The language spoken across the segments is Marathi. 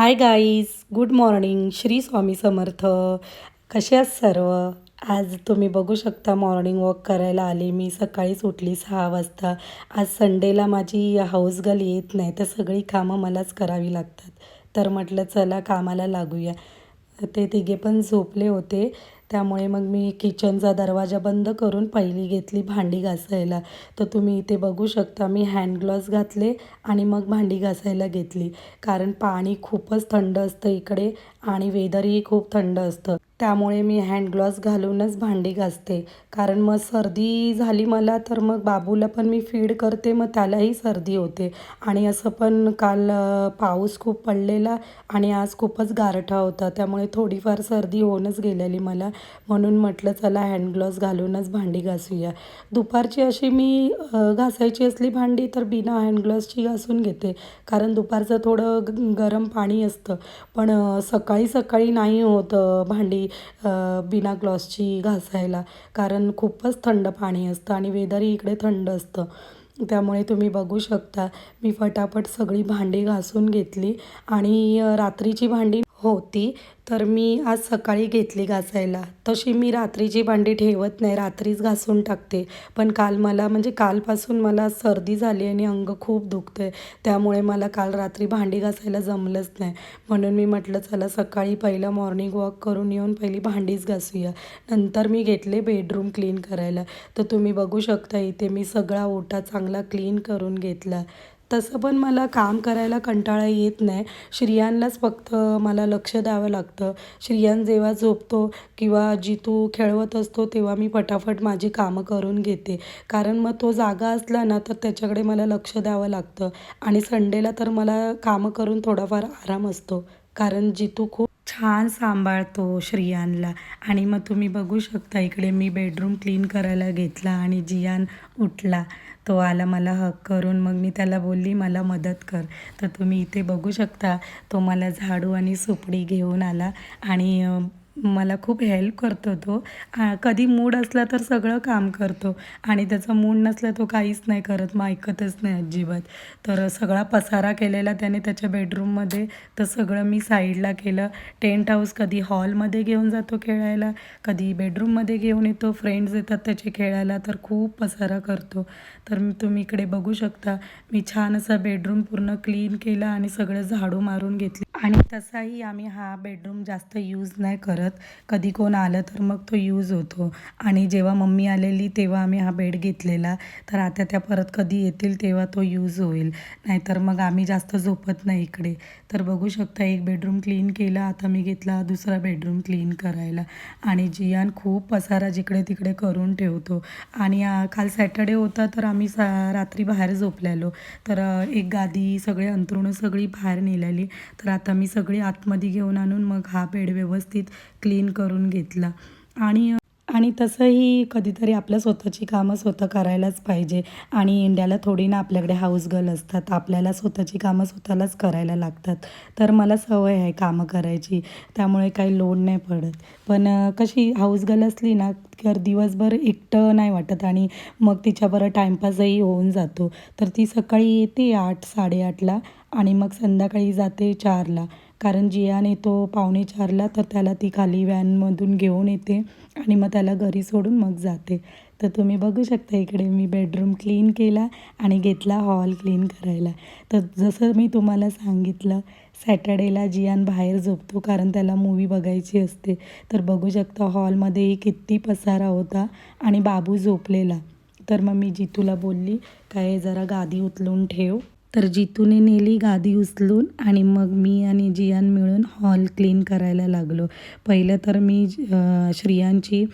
Hi guys good morning Shri Swami Samarth कसे आहात सर्व? आज तुम्ही बघू शकता मॉर्निंग वॉक करायला आले. मी सकाळीच उठली सहा वाजता. आज संडेला माझी हाऊस गर्ल येत नाही तर सगळी कामं मलाच करावी लागतात. तर म्हटलं चला कामाला लागूया. ते तिघे पण झोपले होते. त्यामुळे मग मी किचनचा दरवाजा बंद करून पहिली घेतली भांडी घासायला. तर तुम्ही इथे बघू शकता मी हँड ग्लॉस घातले आणि मग भांडी घासायला घेतली. कारण पाणी खूपच थंड असतं इकडे आणि वेदरही खूप थंड असतं. त्यामुळे मी हँड घालूनच भांडी घासते. कारण मग सर्दी झाली मला तर मग बाबूला पण मी फीड करते मग त्यालाही सर्दी होते. आणि असं पण काल पाऊस खूप पडलेला आणि आज खूपच गारठा होता. त्यामुळे थोडीफार सर्दी होऊनच गेलेली मला. म्हणून म्हटलं चला हँड घालूनच भांडी घासूया. दुपारची अशी मी घासायची असली भांडी तर बिना हँडग्लाव्जची घासून घेते. कारण दुपारचं थोडं ग- गरम पाणी असतं. पण सकाळी सकाळी नाही होत भांडी. बिना ग्लॉसची घासायला. कारण खूपच थंड पाणी असतं आणि वेदरही इकडे थंड असतं. त्यामुळे तुम्ही बघू शकता मी फटाफट सगळी भांडी घासून घेतली आणि रात्रीची भांडी होती तर मी आज सकाळी घेतली घासायला. तशी मी रात्रीची भांडी ठेवत नाही रात्रीच घासून टाकते. पण काल मला म्हणजे कालपासून मला सर्दी झाली आणि अंग खूप दुखतं आहे त्यामुळे मला काल रात्री भांडी घासायला जमलंच नाही. म्हणून मी म्हटलं चला सकाळी पहिलं मॉर्निंग वॉक करून येऊन पहिली भांडीच घासूया. नंतर मी घेतले बेडरूम क्लीन करायला. तर तुम्ही बघू शकता इथे मी सगळा ओटा चांगला क्लीन करून घेतला. तसं पण मला काम करायला कंटाळा येत नाही. श्रियांलाच फक्त मला लक्ष द्यावं लागतं. श्रियान जेव्हा झोपतो किंवा जितू खेळवत असतो तेव्हा मी फटाफट माझी कामं करून घेते. कारण मग तो जागा असला ना तर त्याच्याकडे मला लक्ष द्यावं लागतं. आणि संडेला तर मला कामं करून थोडाफार आराम असतो. कारण जितू खूप छान सांभाळतो श्रियानला आणि मग तुम्ही बघू शकता इकडे मी बेडरूम क्लीन करायला घेतला आणि जियान उठला. तो आला मला हक करून मग मी त्याला बोलली मला मदत कर. तर तुम्ही इथे बघू शकता तो मला झाडू आणि सुपडी घेऊन आला आणि मला खूप हेल्प करतो तो. कधी मूड असला तर सगळं काम करतो. आणि त्याचा मूड नसला तो काहीच नाही करत. मग ऐकतच नाही अजिबात. तर सगळा पसारा केलेला त्याने त्याच्या बेडरूममध्ये तर सगळं मी साईडला केलं. टेंट हाऊस कधी हॉलमध्ये घेऊन जातो खेळायला. कधी बेडरूममध्ये घेऊन येतो. फ्रेंड्स येतात त्याचे खेळायला. तर खूप पसारा करतो. तर तुम्ही इकडे बघू शकता. मी छान असा बेडरूम पूर्ण क्लीन केला आणि सगळं झाडू मारून घेतली. आणि तसाही आम्ही हा बेडरूम जास्त यूज नाही करत. कधी कोण आलं तर मग तो यूज होतो. आणि जेव्हा मम्मी आलेली तेव्हा आम्ही हा बेड घेतलेला. तर आता त्या परत कधी येतील तेव्हा तो यूज होईल. नाहीतर मग आम्ही जास्त झोपत नाही इकडे. तर बघू शकता एक बेडरूम क्लीन केला आता मी घेतला दुसरा बेडरूम क्लीन करायला. आणि जियान खूप पसारा जिकडे तिकडे करून ठेवतो. आणि काल सॅटर्डे होता तर आम्ही सा रात्री बाहेर झोपलेलो. तर एक गादी सगळे अंतरुणं सगळी बाहेर नेलेली तर आता मी सगळी आतमध्ये घेऊन आणून मग हा बेड व्यवस्थित क्लीन करून घेतला. आणि आणि तसंही कधीतरी आपल्या स्वतःची कामं स्वतः करायलाच पाहिजे. आणि इंडियाला थोडी ना आपल्याकडे हाऊस गर्ल असतात. आपल्याला स्वतःची कामं स्वतःलाच करायला लागतात. तर मला सवय आहे कामं करायची. त्यामुळे काही लोड नाही पडत. पण कशी हाऊस गर्ल असली ना तर दिवसभर एकटं नाही वाटत आणि मग तिच्याबरोबर टाईमपासही होऊन जातो. तर ती सकाळी येते आठ साडेआठला. आणि मग संध्याकाळी जाते चारला. कारण जियान येतो पावणे चारला तर त्याला ती खाली व्हॅनमधून घेऊन येते आणि मग त्याला घरी सोडून मग जाते. तर तुम्ही बघू शकता इकडे मी बेडरूम क्लीन केला आणि घेतला हॉल क्लीन करायला. तर जसं मी तुम्हाला सांगितलं सॅटर्डेला जियान बाहेर झोपतो कारण त्याला मूवी बघायची असते. तर बघू शकता हॉलमध्येही किती पसारा होता आणि बाबू झोपलेला. तर मग मी जितूला बोलली काय जरा गादी उचलून ठेव. तर जितूने नेली गादी उचलून आणि मग मी आणि जियान मिळून हॉल क्लीन करायला लागलो. पहिलं तर मी श्रियांची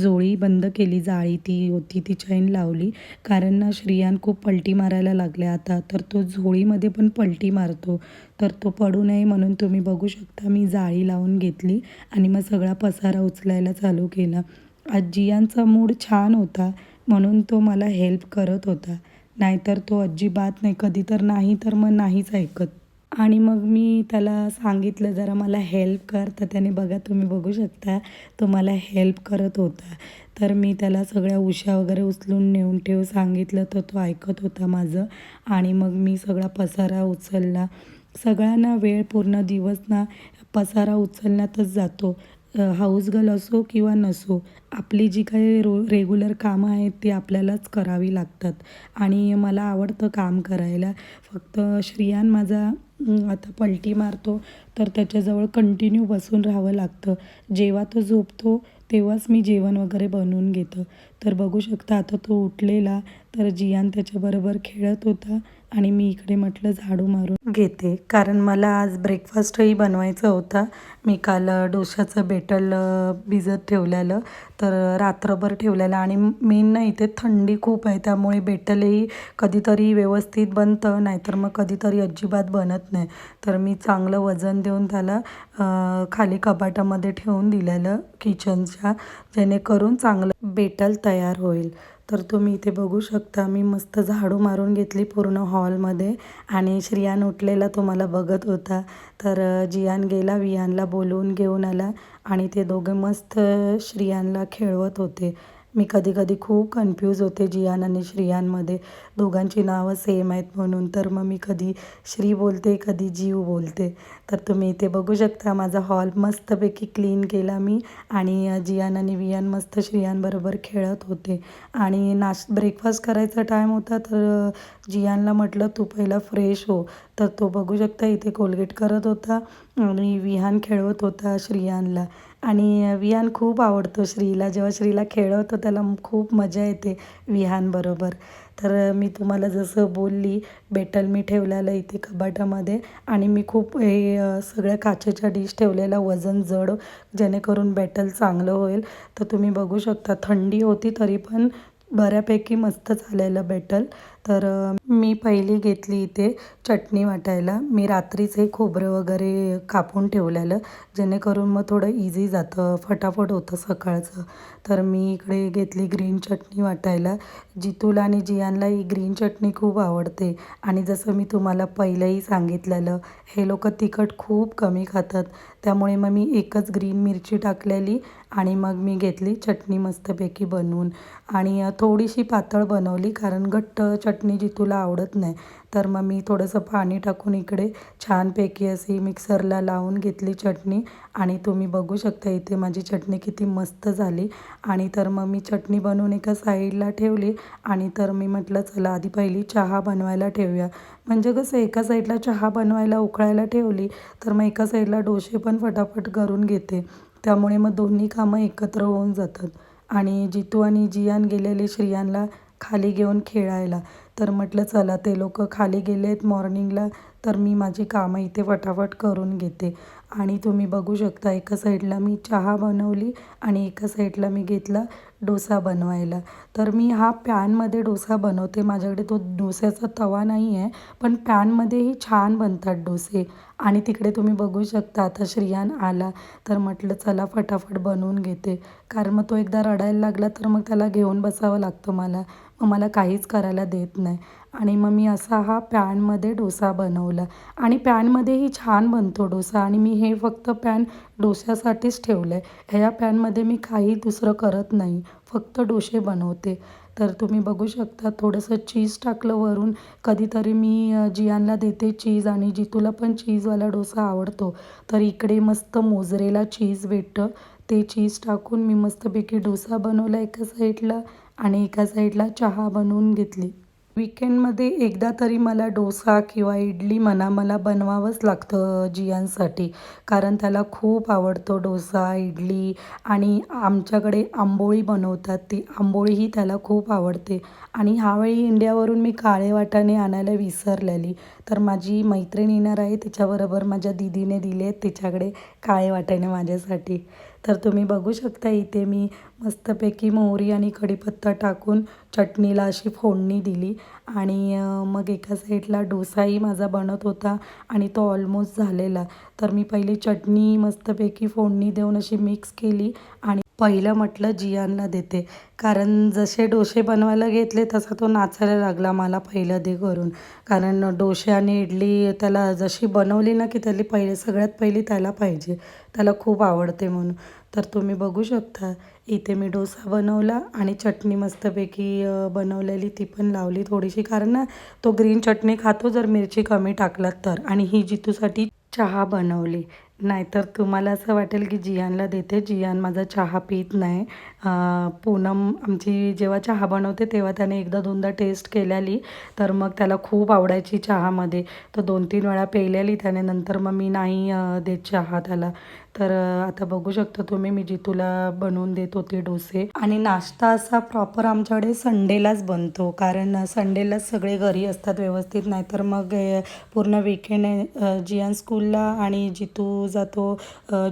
जोळी बंद केली जाळी ती होती ती चैन लावली. कारण ना श्रियान खूप पलटी मारायला लागल्या आता. तर तो झोळीमध्ये पण पलटी मारतो. तर तो पडू नये म्हणून तुम्ही बघू शकता मी जाळी लावून घेतली आणि मग सगळा पसारा उचलायला चालू केला. आज जियांचा मूड छान होता म्हणून तो मला हेल्प करत होता. नाहीतर तो अजिबात नाही कधी तर नाही तर मग नाहीच ऐकत. आणि मग मी त्याला सांगितलं जरा मला हेल्प कर. तर त्याने बघा तुम्ही बघू शकता तो मला हेल्प करत होता. तर मी त्याला सगळ्या उशा वगैरे उचलून नेऊन ठेव सांगितलं तर तो ऐकत होता माझं. आणि मग मी सगळा पसारा उचलला. सगळ्यांना वेळ पूर्ण दिवस ना पसारा उचलण्यातच जातो. हाऊस गर्ल असो किंवा नसो आपली जी काही रो रेग्युलर कामं आहेत ती आपल्यालाच करावी लागतात. आणि मला आवडतं काम करायला. फक्त श्रियान माझा आता पलटी मारतो तर त्याच्याजवळ कंटिन्यू बसून राहावं लागतं. जेव्हा तो झोपतो तेव्हाच मी जेवण वगैरे बनवून घेतं. तर बघू शकता आता तो उठलेला तर जियान त्याच्याबरोबर खेळत होता आणि मी इकडे म्हटलं झाडू मारून घेते. कारण मला आज ब्रेकफास्टही बनवायचा होता. मी काल डोशाचं बेटल भिजत ठेवलेलं तर रात्रभर ठेवलेलं आणि मेन ना इथे थंडी खूप आहे त्यामुळे बेटलही कधीतरी व्यवस्थित बनतं नाहीतर मग कधीतरी अजिबात बनत नाही. तर मी चांगलं वजन देऊन त्याला खाली कपाटामध्ये ठेवून दिलेलं किचनच्या जेणेकरून चांगलं बेटल तयार तयार होईल. तर तुम्ही इथे बघू शकता मी मस्त झाडू मारून घेतली पूर्ण हॉलमध्ये आणि श्रियान उठलेला तुम्हाला बघत होता. तर जियान गेला वियानला बोलवून घेऊन आला आणि ते दोघे मस्त श्रियानला खेळवत होते. मी कधी कधी खूप कन्फ्यूज होते जियान आणि श्रियांमध्ये. दोघांची नावं सेम आहेत म्हणून. तर मग मी कधी श्री बोलते कधी जीव बोलते. तर तुम्ही इथे बघू शकता माझा हॉल मस्तपैकी क्लीन केला मी आणि जियान आणि वियान मस्त श्रियांबरोबर खेळत होते. आणि नाश ब्रेकफास्ट करायचा टाईम होता तर जियानला म्हटलं तू पहिला फ्रेश हो. तर तो बघू शकता इथे कोलगेट करत होता आणि विहान खेळवत होता श्रियांला. आणि विहान खूप आवडतो श्रीला. जेव्हा श्रीला खेळवतो त्याला खूप मजा येते विहानबरोबर तर मी तुम्हाला जसं बोलली बेटल मी ठेवलेलं इथे कबाटामध्ये आणि मी खूप हे सगळ्या काचेच्या डिश ठेवलेला वजन जड जेणेकरून बेटल चांगलं होईल. तर तुम्ही बघू शकता थंडी होती तरी पण बऱ्यापैकी मस्त चालेलं बेटल. तर मी पहिली घेतली इथे चटणी वाटायला. मी रात्रीच हे खोबरं वगैरे कापून ठेवलेलं जेणेकरून मग थोडं इझी जातं फटाफट होतं सकाळचं. तर मी इकडे घेतली ग्रीन चटणी वाटायला. जितूला आणि जियानला ही ग्रीन चटणी खूप आवडते आणि जसं मी तुम्हाला पहिलंही सांगितलेलं हे लोक तिखट खूप कमी खातात. त्यामुळे मग मी एकच ग्रीन मिरची टाकलेली आणि मग मी घेतली चटणी मस्तपैकी बनवून. आणि थोडीशी पातळ बनवली कारण घट्ट चटणी जितूला आवडत नाही. तर मग मी थोडंसं पाणी टाकून इकडे छानपैकी अशी मिक्सरला लावून घेतली चटणी. आणि तुम्ही बघू शकता इथे माझी चटणी किती मस्त झाली. आणि तर मग मी चटणी बनवून एका साईडला ठेवली. आणि तर मी म्हटलं चला आधी पहिली चहा बनवायला ठेवूया. म्हणजे कसं एका साईडला चहा बनवायला उकळायला ठेवली तर मग एका साईडला डोसे पण फटाफट करून घेते. त्यामुळे मग दोन्ही कामं एकत्र होऊन जातात. आणि जितू आणि जियान गेलेले श्रियांला खाली घेऊन खेळायला. तर म्हटलं चला ते लोक खाली गेले आहेत मॉर्निंगला तर मी माझी कामं इथे फटाफट करून घेते. आणि तुम्ही बघू शकता एका साईडला मी चहा बनवली आणि एका साईडला मी घेतला डोसा बनवायला. तर मी हा पॅनमध्ये डोसा बनवते. माझ्याकडे तो डोस्याचा तवा नाही आहे पण पॅनमध्येही छान बनतात डोसे. आणि तिकडे तुम्ही बघू शकता आता श्रियान आला. तर म्हटलं चला फटाफट बनवून घेते. कारण मग तो एकदा रडायला लागला तर मग त्याला घेऊन बसावं लागतं मला. मग मला काहीच करायला देत नाही. आणि मग मी असा हा पॅनमध्ये डोसा बनवला. आणि पॅनमध्येही छान बनतो डोसा. आणि मी हे फक्त पॅन डोश्यासाठीच ठेवलं आहे. ह्या पॅनमध्ये मी काही दुसरं करत नाही. फक्त डोसे बनवते. तर तुम्ही बघू शकता थोडंसं चीज टाकलं वरून. कधीतरी मी जियानला देते चीज आणि जितूला पण चीजवाला डोसा आवडतो तर इकडे मस्त मोजरेला चीज भेटतं. ते चीज टाकून मी मस्तपैकी डोसा बनवला एका साईडला. आणि एका साईडला चहा बनवून घेतली. विकेंडमध्ये एकदा तरी मला डोसा किंवा इडली म्हणा मला बनवावंच लागतं जियांसाठी कारण त्याला खूप आवडतो डोसा इडली आणि आमच्याकडे आंबोळी बनवतात. ती आंबोळीही त्याला खूप आवडते. आणि ह्यावेळी इंडियावरून मी काळे वाटाणे आणायला विसरलेली. तर माझी मैत्रीण येणार आहे तिच्याबरोबर माझ्या दीदीने दिले आहेत तिच्याकडे काळे वाटाणे माझ्यासाठी. तर तुम्ही बघू शकता इथे मी मस्तपैकी मोहरी आणि कढीपत्ता टाकून चटणीला अशी फोडणी दिली. आणि मग एका साईडला डोसाही माझा बनत होता आणि तो ऑलमोस्ट झालेला. तर मी पहिली चटणी मस्तपैकी फोडणी देऊन अशी मिक्स केली आणि पहिलं म्हटलं जियानला देते. कारण जसे डोसे बनवायला घेतले तसा तो नाचायला लागला मला पहिलं दे करून कारण डोसे आणि इडली त्याला जशी बनवली ना की त्याला पहिले सगळ्यात पहिली त्याला पाहिजे. त्याला खूप आवडते म्हणून. तर तुम्ही बघू शकता. इथे मी डोसा बनवला आणि चटणी मस्तपैकी बनवलेली ती पण लावली थोडीशी. कारण ना तो ग्रीन चटणी खातो जर मिरची कमी टाकलात तर. आणि ही जितूसाठी चहा बनवली. नाहीतर तुम्हाला असं वाटेल की जियानला देते जियान माझा चहा पित नाही. पूनम आमची जेव्हा चहा बनवते तेव्हा त्याने एकदा दोनदा टेस्ट केलेली तर मग त्याला खूप आवडायची चहामध्ये. तर दोन तीन वेळा पेलेली त्याने नंतर मग मी नाही देत चहा त्याला. तर आता बघू शकता तुम्ही मी जितूला बनवून देत होते डोसे. आणि नाश्ता असा प्रॉपर आमच्याकडे संडेलाच बनतो कारण संडेलाच सगळे घरी असतात व्यवस्थित नाहीतर मग पूर्ण विकेंड जियान स्कूलला आणि जितू जातो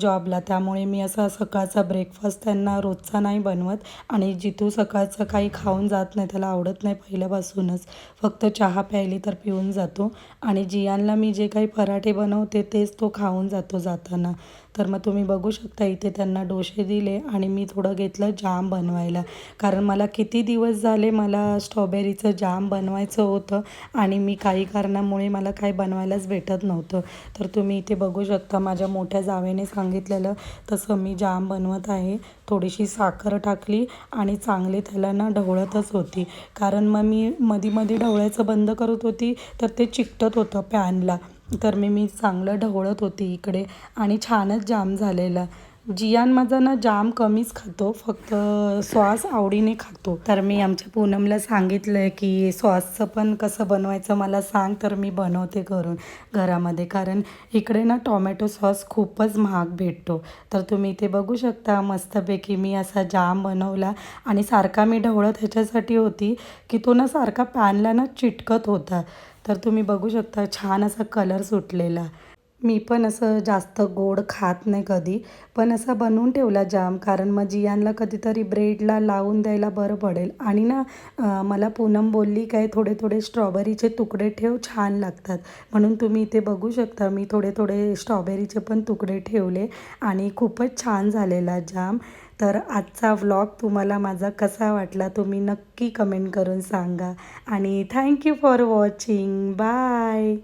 जॉबला त्यामुळे मी असा सकाळचा ब्रेकफास्ट त्यांना रोजचा नाही बनवत आणि जितू सकाळचं काही खाऊन जात नाही त्याला आवडत नाही पहिल्यापासूनच. फक्त चहा प्यायली तर पिऊन जातो. आणि जियानला मी जे काही पराठे बनवते तेच तो खाऊन जातो जाताना. तर मग तुम्ही बघू शकता इथे त्यांना डोसे दिले आणि मी थोडं घेतलं जाम बनवायला. कारण मला किती दिवस झाले मला स्ट्रॉबेरीचं जाम बनवायचं होतं आणि मी काही कारणामुळे मला काही बनवायलाच भेटत नव्हतं. तर तुम्ही इथे बघू शकता माझ्या मोठ्या जावेने सांगितलेलं तसं मी जाम बनवत आहे. थोडीशी साखर टाकली आणि चांगली त्याला ना ढवळतच होती. कारण मग मी मध्ये मध्ये ढवळायचं बंद करत होती तर ते चिकटत होतं पॅनला. तर मी मी चांगलं ढवळत होती इकडे आणि छानच जाम झालेला. जियान माझा ना जाम कमीच खातो फक्त सॉस आवडीने खातो. तर मी आमच्या पूनमला सांगितलं आहे की सॉसचं पण कसं बनवायचं मला सांग तर मी बनवते करून घरामध्ये. कारण इकडे ना टोमॅटो सॉस खूपच महाग भेटतो. तर तुम्ही इथे बघू शकता मस्तपैकी मी असा जाम बनवला. आणि सारखा मी ढवळत ह्याच्यासाठी होती की तो ना सारखा पॅनला ना चिटकत होता. तर तुम्ही बघू शकता छान असा कलर सुटलेला. मी पण असं जास्त गोड खात नाही कधी. पण असा बनवून ठेवला जाम कारण मग जियानला कधीतरी ब्रेडला लावून द्यायला बरं पडेल. आणि ना मला पूनम बोलली काय थोडे थोडे स्ट्रॉबेरीचे तुकडे ठेव छान लागतात. म्हणून तुम्ही इथे बघू शकता मी थोडे थोडे स्ट्रॉबेरीचे पण तुकडे ठेवले आणि खूपच छान झालेला जाम. तर आजचा व्लॉग तुम्हाला माझा कसा वाटला तुम्ही नक्की कमेंट करून सांगा. आणि थँक्यू फॉर वॉचिंग बाय